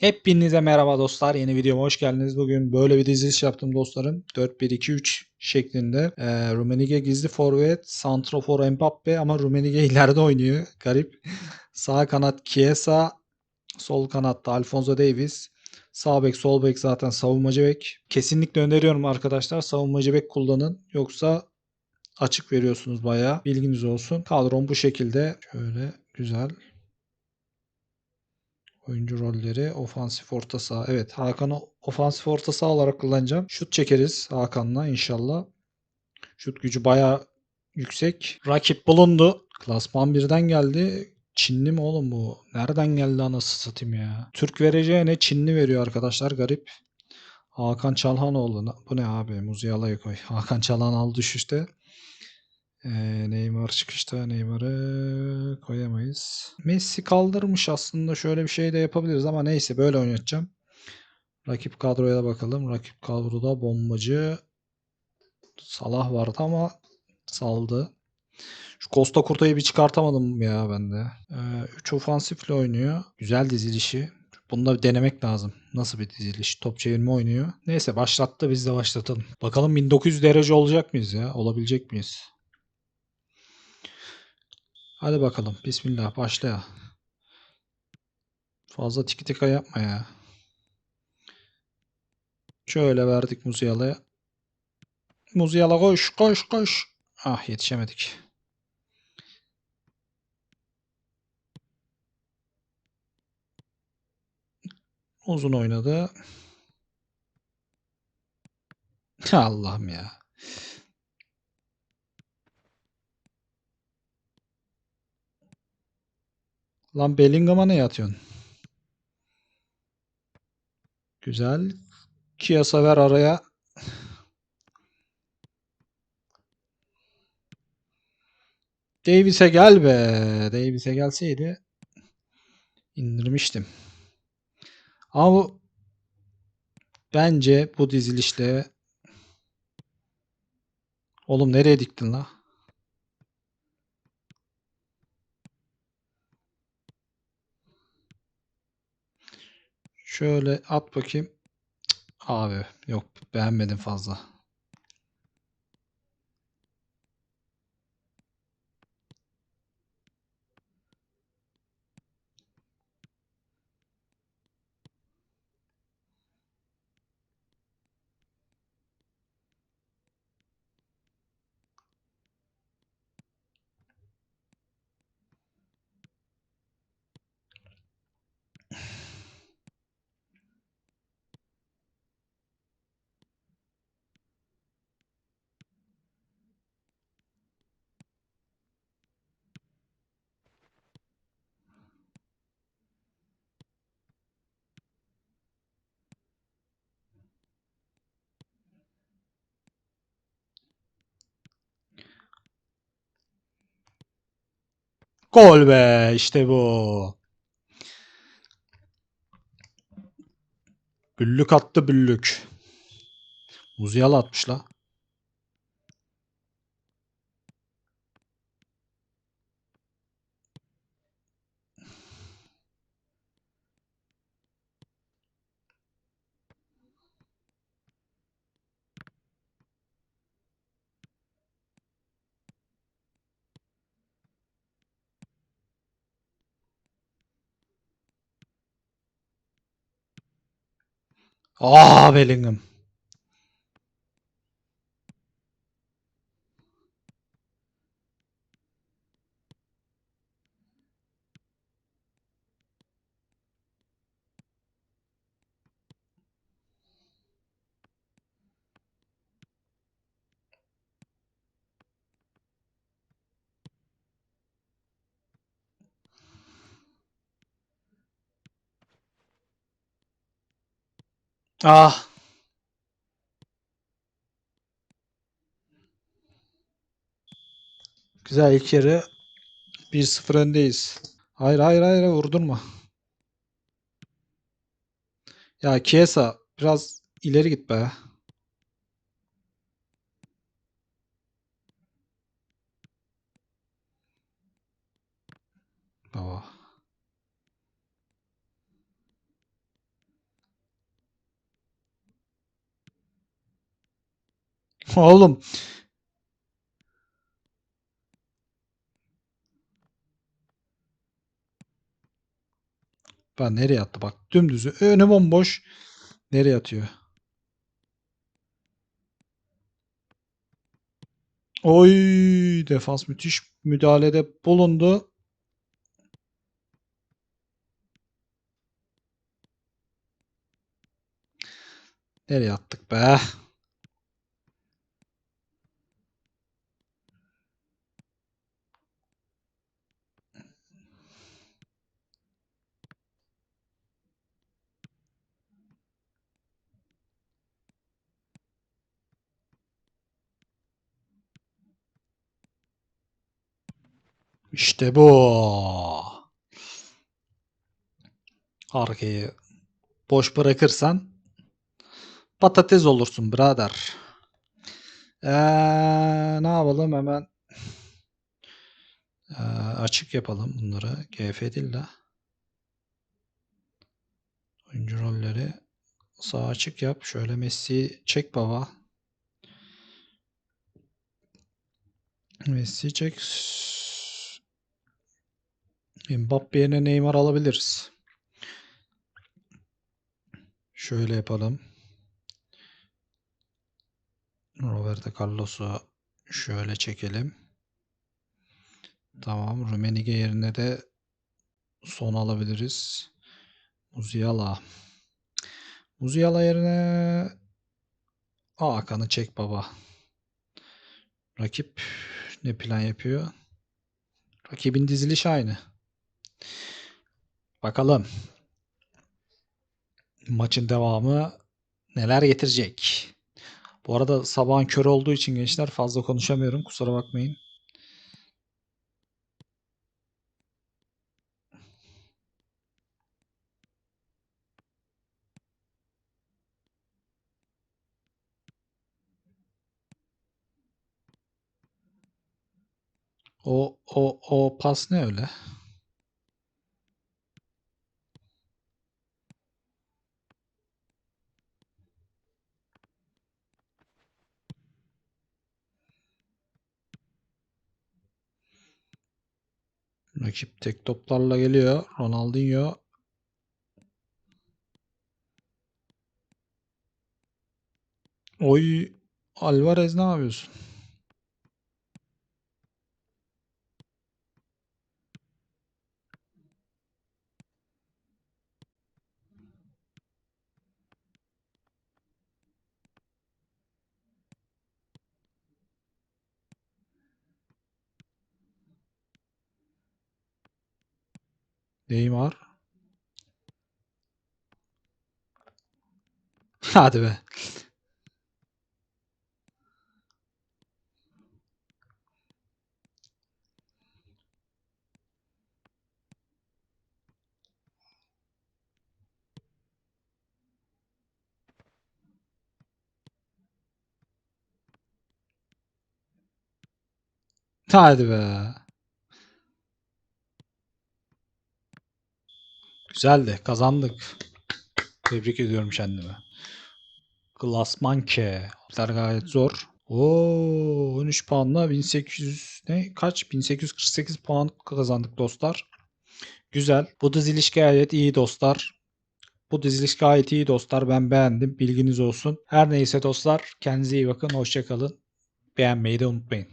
Hepinize merhaba dostlar. Yeni videoma hoş geldiniz. Bugün böyle bir diziliş yaptım dostlarım. 4-1-2-3 şeklinde. Ee, Rumenige gizli forvet, Santrofor Mbappe ama Rumenige ileride oynuyor. Garip. Sağ kanat Chiesa, sol kanatta Alfonso Davies. Sağ bek, sol bek zaten savunmacı bek. Kesinlikle öneriyorum arkadaşlar. Savunmacı bek kullanın. Yoksa açık veriyorsunuz bayağı. Bilginiz olsun. Kadrom bu şekilde. Şöyle güzel. Oyuncu rolleri ofansif orta saha. Evet Hakan'ı ofansif orta saha olarak kullanacağım. Şut çekeriz Hakan'la inşallah. Şut gücü baya yüksek. Rakip bulundu. Klasman birden geldi. Çinli mi oğlum bu? Nereden geldi anası satayım ya? Türk vereceğine Çinli veriyor arkadaşlar garip. Hakan Çalhanoğlu. Bu ne abi? Muziala'yı koy. Hakan Çalhanoğlu düşüşte. Ee, Neymar çıkışta Neymar'ı koyamayız. Messi kaldırmış aslında şöyle bir şey de yapabiliriz ama neyse böyle oynatacağım. Rakip kadroya bakalım. Rakip kadroda bombacı Salah vardı ama saldı. Şu Costa Kurta'yı bir çıkartamadım ya ben de. 3 ofansifle oynuyor. Güzel dizilişi. Bunu da denemek lazım. Nasıl bir diziliş? Top çevirme oynuyor. Neyse başlattı biz de başlatalım. Bakalım 1900 derece olacak mıyız ya? Olabilecek miyiz? Hadi bakalım. Bismillah başla. Fazla tiki tika yapma ya. Şöyle verdik Muziyala'ya. Muziyala koş koş koş. Ah yetişemedik. Uzun oynadı. Allah'ım ya. Lan Bellingham'a ne yatıyorsun? Güzel. Kiyasa ver araya. Davis'e gel be. Davis'e gelseydi indirmiştim. Ama bu bence bu dizilişle Oğlum nereye diktin la? Şöyle at bakayım. Abi yok beğenmedim fazla. Gol be işte bu. Büllük attı büllük. Muziyalı atmış la. Aa Bellingham. Ah. Güzel ilk yarı 1-0 öndeyiz. Hayır hayır hayır vurdurma. Ya Chiesa biraz ileri git be. Baba. Oğlum. Ben nereye attı bak dümdüzü önü bomboş. Nereye atıyor? Oy defans müthiş müdahalede bulundu. Nereye attık be? İşte bu. Arkayı boş bırakırsan patates olursun birader. Ee, ne yapalım hemen ee, açık yapalım bunları. GF değil de. Oyuncu rolleri sağ açık yap. Şöyle Messi çek baba. Messi çek. Mbappe yerine Neymar alabiliriz. Şöyle yapalım. Roberto Carlos'u şöyle çekelim. Tamam. Rumenige yerine de son alabiliriz. Muziala. Muziala yerine Hakan'ı çek baba. Rakip ne plan yapıyor? Rakibin diziliş aynı. Bakalım. Maçın devamı neler getirecek? Bu arada sabahın körü olduğu için gençler fazla konuşamıyorum. Kusura bakmayın. O o o pas ne öyle? Rakip tek toplarla geliyor. Ronaldinho. Oy Alvarez ne yapıyorsun? Neymar. Hadi be. Hadi be. Güzeldi. Kazandık. Tebrik ediyorum kendimi. Klasman K. Gayet zor. Oo 13 puanla 1800 ne kaç 1848 puan kazandık dostlar. Güzel. Bu diziliş gayet iyi dostlar. Bu diziliş gayet iyi dostlar. Ben beğendim. Bilginiz olsun. Her neyse dostlar kendinize iyi bakın. Hoşçakalın. Beğenmeyi de unutmayın.